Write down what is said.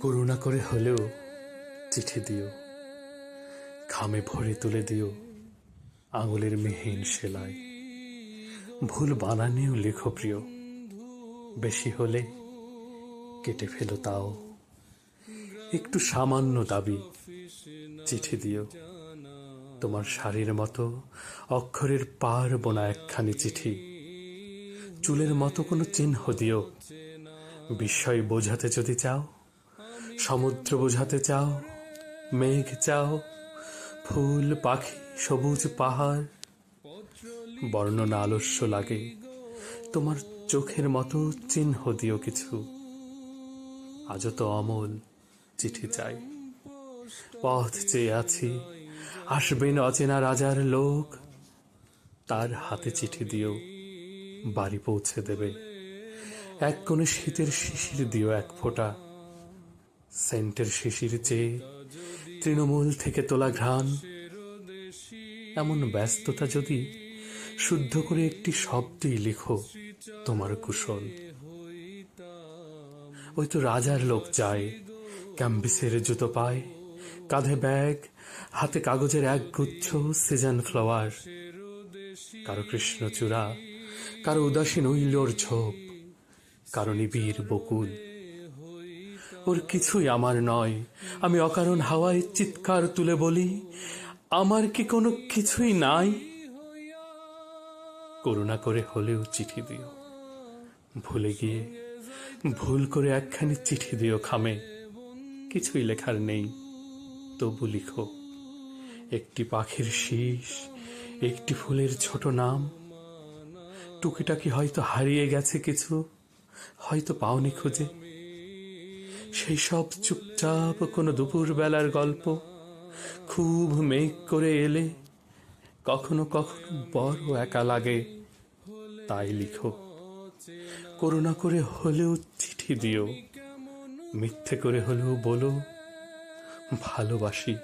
করুণা করে হলেও চিঠি দিও খামে ভরে তুলে দিও আঙুলের মেহিন সেলাই। ভুল বানানেও লেখো প্রিয়, বেশি হলে কেটে ফেলো তাও। একটু সামান্য দাবি, চিঠি দিও। তোমার শাড়ির মতো অক্ষরের পার বোনা একখানি চিঠি। চুলের মতো কোনো চিহ্ন দিও। বিস্ময় বোঝাতে যদি চাও, সমুদ্র বোঝাতে চাও, মেঘ চাও, ফুল, পাখি, সবুজ পাহাড়, বর্ণনা আলস্য লাগে, তোমার চোখের মতো চিহ্ন দিও কিছু। আজও তো অমল চিঠি চাই। পথ চেয়ে আছি আসবেন অচেনা রাজার লোক, তার হাতে চিঠি দিও, বাড়ি পৌঁছে দেবে। এক কোণে শীতের শিশির দিও এক ফোঁটা, সেন্টের শিশির চেয়ে তৃণমূল থেকে তোলা ঘ্রাণ। এমন ব্যস্ততা যদি শুদ্ধ করে একটি শব্দই লিখো, তোমার কুশল। ওই তো রাজার লোক যায়, ক্যাম্বিসের জুতো পায়, কাঁধে ব্যাগ, হাতে কাগজের এক গুচ্ছ সিজন ফ্লাওয়ার কারও কৃষ্ণচূড়া, কারও উদাসীন ঐলোর ঝোপ। কারও বীর বকুল। ওর কিছুই আমার নয়। আমি অকারণ হাওয়ায় চিৎকার তুলে বলি, আমার কি কোনো কিছুই নাই? করুণা করে হলেও চিঠি দিও। ভুলে গিয়ে ভুল করে একখানি চিঠি দিও খামে। কিছুই লেখার নেই। তবু লিখো। একটি পাখির শীষ, একটি ফুলের ছোট নাম। টুকিটাকি হয়তো হারিয়ে গেছে কিছু। হয়তো পাওনি খুঁজে। সেই সব চুপচাপ কোনো দুপুর বেলার গল্প, খুব মেঘ করে এলে কখনো কখনো বড় একা লাগে, তাই লিখো। করুণা করে হলেও চিঠি দিও, মিথ্যে করে হলেও বলো, ভালোবাসি।